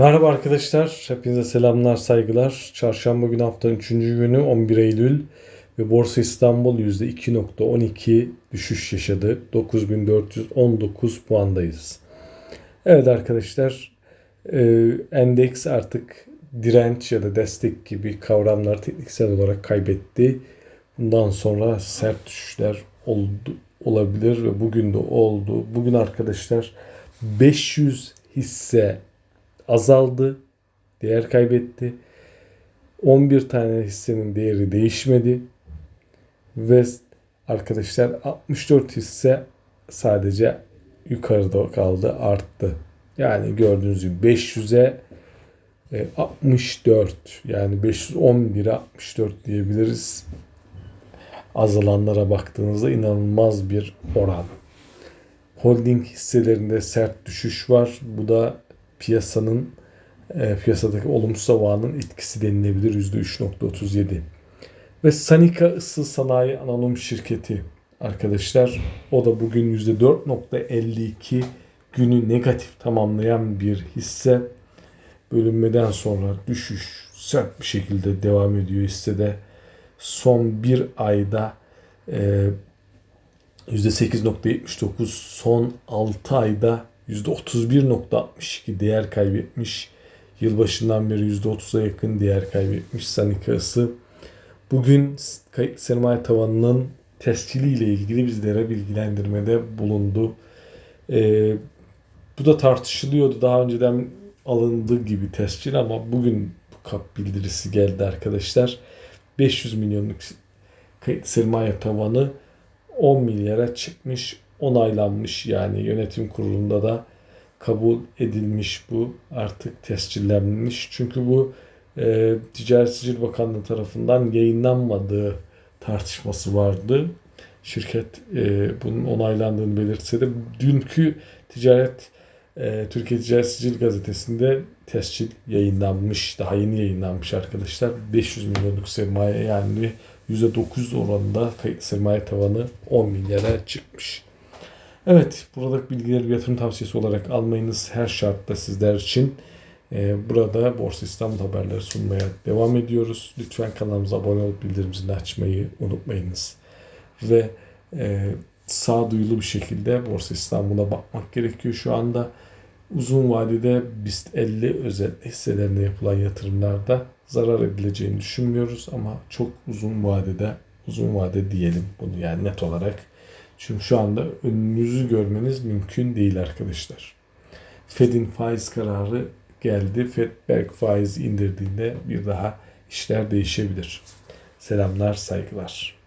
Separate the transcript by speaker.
Speaker 1: Merhaba arkadaşlar, hepinize selamlar, saygılar. Çarşamba günü haftanın 3. günü 11 Eylül ve Borsa İstanbul %2.12 düşüş yaşadı. 9419 puandayız. Evet arkadaşlar, e, endeks artık direnç ya da destek gibi kavramlar tekniksel olarak kaybetti. Bundan sonra sert düşüşler oldu, olabilir ve bugün de oldu. Bugün arkadaşlar 500 hisse azaldı. Değer kaybetti. 11 tane hissenin değeri değişmedi. Ve arkadaşlar 64 hisse sadece yukarıda kaldı, arttı. Yani gördüğünüz gibi 500'e 64 yani 511'e 64 diyebiliriz. Azalanlara baktığınızda inanılmaz bir oran. Holding hisselerinde sert düşüş var. Bu da piyasanın e, piyasadaki olumsuz havanın etkisi denilebilir %3.37. Ve Sanika Isı Sanayi Anonim Şirketi arkadaşlar o da bugün %4.52 günü negatif tamamlayan bir hisse. Bölünmeden sonra düşüş sert bir şekilde devam ediyor hissede. Son bir ayda e, %8.79 son 6 ayda %31.62 değer kaybetmiş. Yılbaşından beri %30'a yakın değer kaybetmiş Sanika'sı. Bugün kayıt sermaye tavanının tesciliyle ilgili bizlere bilgilendirmede bulundu. Ee, bu da tartışılıyordu. Daha önceden alındığı gibi tescil ama bugün bu kap bildirisi geldi arkadaşlar. 500 milyonluk kayıt sermaye tavanı 10 milyara çıkmış onaylanmış yani yönetim kurulunda da kabul edilmiş bu artık tescillenmiş. Çünkü bu e, Ticaret Sicil Bakanlığı tarafından yayınlanmadığı tartışması vardı. Şirket e, bunun onaylandığını belirtse de dünkü ticaret e, Türkiye Ticaret Sicil Gazetesi'nde tescil yayınlanmış. Daha yeni yayınlanmış arkadaşlar. 500 milyonluk sermaye yani %9 oranında sermaye tavanı 10 milyara çıkmış. Evet, buradaki bilgileri bir yatırım tavsiyesi olarak almayınız her şartta sizler için. Ee, burada Borsa İstanbul haberleri sunmaya devam ediyoruz. Lütfen kanalımıza abone olup bildirim zilini açmayı unutmayınız. Ve e, sağduyulu bir şekilde Borsa İstanbul'a bakmak gerekiyor şu anda. Uzun vadede BIST 50 özel hisselerine yapılan yatırımlarda zarar edileceğini düşünmüyoruz ama çok uzun vadede uzun vade diyelim bunu yani net olarak çünkü şu anda önünüzü görmeniz mümkün değil arkadaşlar. Fed'in faiz kararı geldi. Fed belki faiz indirdiğinde bir daha işler değişebilir. Selamlar, saygılar.